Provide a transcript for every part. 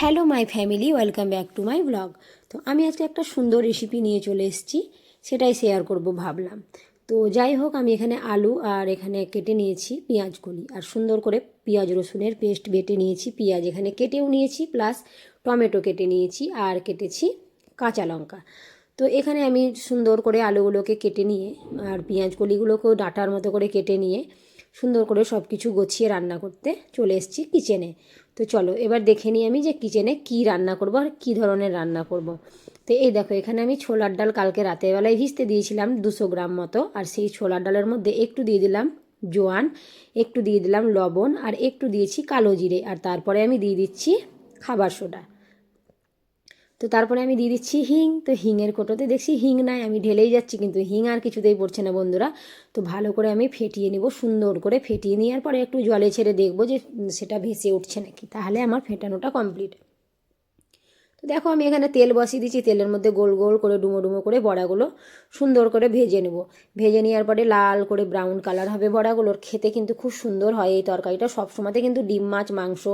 Hello my family welcome back to my blog তো আমি আজকে একটা সুন্দর রেসিপি নিয়ে চলে এসেছি, সেটাই শেয়ার করব ভাবলাম। তো যাই হোক, আমি এখানে আলু আর এখানে কেটে নিয়েছি পেঁয়াজ কলি। আর সুন্দর করে পেঁয়াজ রসুনের পেস্ট বেটে নিয়েছি, পেঁয়াজ এখানে কেটেও নিয়েছি প্লাস টমেটো কেটে নিয়েছি আর কেটেছি কাঁচা লঙ্কা। তো এখানে আমি সুন্দর করে আলুগুলোকে কেটে নিয়ে আর পেঁয়াজ কলিগুলোকেও ডাঁটার মতো করে কেটে নিয়ে সুন্দর করে সব কিছু গুছিয়ে রান্না করতে চলে এসেছি কিচেনে তো চলো, এবার দেখে নিই আমি যে কিচেনে কি রান্না করব আর কি ধরনের রান্না করব। তো এই দেখো, এখানে আমি ছোলার ডাল কালকে রাতের বেলায় ভিজতে দিয়েছিলাম দুশো গ্রাম মতো, আর সেই ছোলার ডালের মধ্যে একটু দিয়ে দিলাম জোয়ান, একটু দিয়ে দিলাম লবণ, আর একটু দিয়েছি কালো জিরে, আর তারপরে আমি দিয়ে দিচ্ছি খাবার সোডা তো তারপরে আমি দিয়ে দিচ্ছি হিং। তো হিংয়ের কোটোতে দেখছি হিং নাই, আমি ঢেলেই যাচ্ছি, কিন্তু হিং আর কিছুতেই পড়ছে না বন্ধুরা। তো ভালো করে আমি ফেটিয়ে নেব, সুন্দর করে ফেটিয়ে নেওয়ার পরে একটু জলে ছেড়ে দেখব যে সেটা ভেসে উঠছে নাকি। তাহলে আমার ফেটানোটা কমপ্লিট তো দেখো আমি এখানে তেল বসিয়ে দিচ্ছি তেলের মধ্যে গোল গোল করে ডুমো ডুমো করে বড়াগুলো সুন্দর করে ভেজে নেব। ভেজে নেওয়ার পরে লাল করে ব্রাউন কালার হবে বড়াগুলোর, খেতে কিন্তু খুব সুন্দর হয় এই তরকারিটা। সবসময়তে কিন্তু ডিম, মাছ, মাংস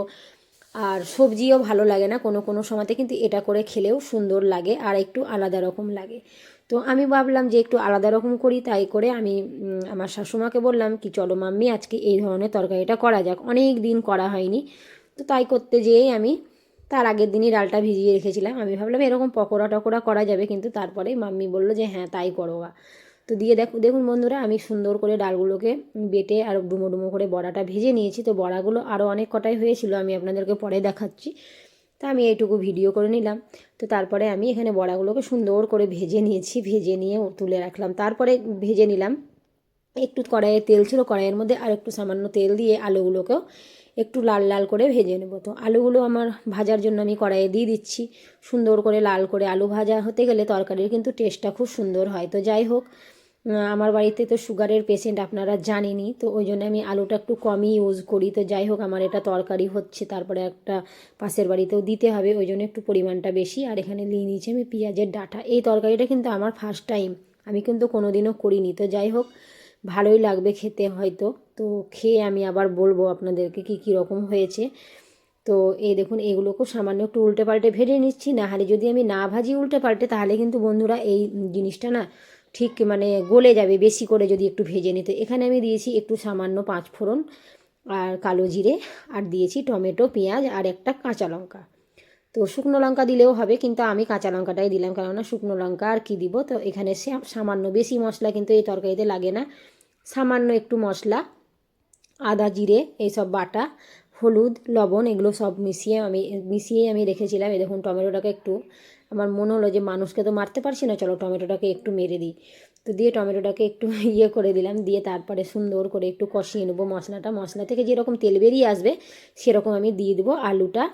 আর সবজিও ভালো লাগে না কোনো কোনো সময়তে, কিন্তু এটা করে খেলেও সুন্দর লাগে আর একটু আলাদা রকম লাগে। তো আমি ভাবলাম যে একটু আলাদা রকম করি, তাই করে আমি আমার শাশুমাকে বললাম কি, চলো মাম্মি, আজকে এই ধরনের তরকারিটা করা যাক। অনেক দিন করা হয়নি। তো তাই করতে যেয়েই আমি তার আগের দিনই ডালটা ভিজিয়ে রেখেছিলাম। আমি ভাবলাম এরকম পকোড়া টকোড়া করা যাবে, কিন্তু তারপরে মাম্মি বলল যে হ্যাঁ তাই করো তো দিয়ে দেখো, দেখুন বন্ধুরা, আমি সুন্দর করে ডালগুলোকে বেটে আর ডুমো ডুমো করে বড়াটা ভেজে নিয়েছি। তো বড়াগুলো আরও অনেক কটাই হয়েছিল, আমি আপনাদেরকে পরে দেখাচ্ছি। তা আমি এইটুকু ভিডিও করে নিলাম। তো তারপরে আমি এখানে বড়াগুলোকে সুন্দর করে ভেজে নিয়েছি, ভেজে নিয়ে তুলে রাখলাম। তারপরে ভেজে নিলাম, একটু কড়াইয়ে তেল ছিল, কড়াইয়ের মধ্যে আর একটু সামান্য তেল দিয়ে আলুগুলোকেও একটু লাল লাল করে ভেজে নেব। তো আলুগুলো আমার ভাজার জন্য আমি কড়াইয়ে দিয়ে দিচ্ছি। সুন্দর করে লাল করে আলু ভাজা হতে গেলে তরকারির কিন্তু টেস্টটা খুব সুন্দর হয়। তো যাই হোক আমার বাড়িতে তো সুগারের পেশেন্ট আপনারা জানেনই, তো ওই জন্য আমি আলুটা একটু কমই ইউজ করি। তো যাই হোক, আমার এটা তরকারি হচ্ছে, তারপরে একটা পাশের বাড়িতেও দিতে হবে, ওই জন্য একটু পরিমাণটা বেশি। আর এখানে নিয়ে নিয়েছি আমি পেঁয়াজের ডাটা। এই তরকারিটা কিন্তু আমার ফার্স্ট টাইম আমি কিন্তু কোনো দিনও করিনি। তো যাই হোক ভালোই লাগবে খেতে হয়তো। তো খেয়ে আমি আবার বলব আপনাদেরকে কি, কী কীরকম হয়েছে। তো এই দেখুন, এগুলোকেও সামান্য একটু উল্টে পাল্টে ভেজে নিচ্ছি। না হলে যদি আমি না ভাজি উল্টে পাল্টে তাহলে কিন্তু বন্ধুরা এই জিনিসটা না ঠিক মানে গলে যাবে বেশি করে যদি একটু ভেজে নিতে। এখানে আমি দিয়েছি একটু সামান্য পাঁচ ফোড়ন আর কালো জিরে, আর দিয়েছি টমেটো, পেঁয়াজ আর একটা কাঁচা লঙ্কা। তো শুকনো লঙ্কা দিলেও হবে, কিন্তু আমি কাঁচা লঙ্কাটাই দিলাম, কেননা শুকনো লঙ্কা আর কি দিব? তো এখানে সামান্য বেশি মশলা কিন্তু এই তরকারিতে লাগে না। সামান্য একটু মশলা, আদা জিরে, এইসব বাটা, হলুদ, লবণ, এগুলো সব মিশিয়ে আমি মিশিয়ে আমি রেখেছিলাম। এই দেখুন, টমেটোটাকে একটু, আমার মনে হলো যে মানুষকে তো মারতে পারছি না, চলো টমেটোটাকে একটু মেরে দিই। তো দিয়ে টমেটোটাকে একটু ইয়ে করে দিলাম, দিয়ে তারপরে সুন্দর করে একটু কষিয়ে নেব মশলাটা। মশলা থেকে যেরকম তেল বেরিয়ে আসবে, সেরকম আমি দিয়ে দেবো আলুটা।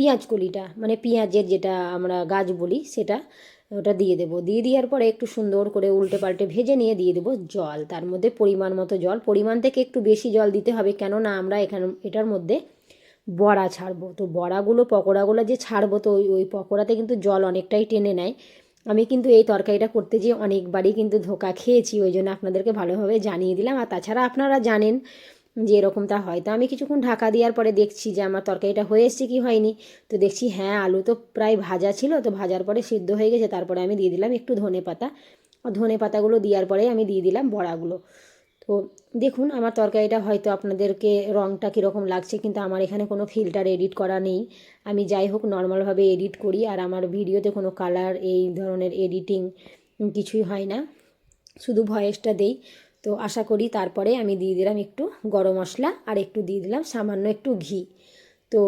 পেঁয়াজ কলিটা মানে পেঁয়াজের যেটা আমরা গাছ বলি সেটা ওটা দিয়ে দেবো। দিয়ে দেওয়ার পরে একটু সুন্দর করে উল্টে পাল্টে ভেজে নিয়ে দিয়ে দেবো জল। তার মধ্যে পরিমাণ মতো জল, পরিমাণ থেকে একটু বেশি জল দিতে হবে কেননা আমরা এখানে, এটার মধ্যে বড়া ছাড়বো। তো বড়াগুলো, পকোড়াগুলো যে ছাড়বো, তো ওই ওই পকোড়াতে কিন্তু জল অনেকটাই টেনে নেয়। আমি কিন্তু এই তরকারিটা করতে যেয়ে অনেকবারই কিন্তু ধোকা খেয়েছি, ওই জন্য আপনাদেরকে ভালোভাবে জানিয়ে দিলাম। আর তাছাড়া আপনারা জানেন যে এরকমটা হয়। তো আমি কিছুক্ষণ ঢাকা দেওয়ার পরে দেখছি যে আমার তরকারিটা হয়ে এসছে কি হয়নি। তো দেখছি হ্যাঁ আলু তো প্রায় ভাজা ছিল, তো ভাজার পরে সিদ্ধ হয়ে গেছে, তারপরে আমি দিয়ে দিলাম একটু ধনে পাতা। ধনে পাতাগুলো দেওয়ার পরে আমি দিয়ে দিলাম বড়াগুলো। তো দেখুন, আমার তরকারিটা হয়তো আপনাদেরকে রঙটা কীরকম লাগছে, কিন্তু আমার এখানে কোনো ফিল্টার এডিট করা নেই। আমি যাই হোক, নর্মালভাবে এডিট করি, আর আমার ভিডিওতে কোনো কালার, এই ধরনের এডিটিং কিছুই হয় না। শুধু ভয়েসটা দেই। তো আশা করি তারপরে আমি দিয়ে দিলাম একটু গরম মশলা আর একটু দিয়ে দিলাম সামান্য একটু ঘি। তো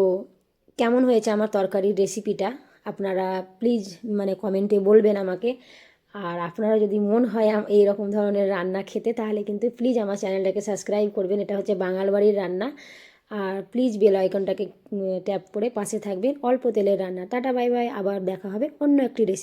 কেমন হয়েছে আমার তরকারির রেসিপিটা আপনারা প্লিজ মানে কমেন্টে বলবেন আমাকে। আর আপনারা যদি মন হয় এই রকম ধরনের রান্না খেতে, তাহলে কিন্তু প্লিজ আমার চ্যানেলটাকে সাবস্ক্রাইব করবেন। এটা হচ্ছে বাঙাল বাড়ির রান্না। আর প্লিজ বেল আইকনটাকে ট্যাপ করে পাশে থাকবেন। অল্প তেলের রান্না। টাটা বাই বাই আবার দেখা হবে অন্য একটি রেসিপি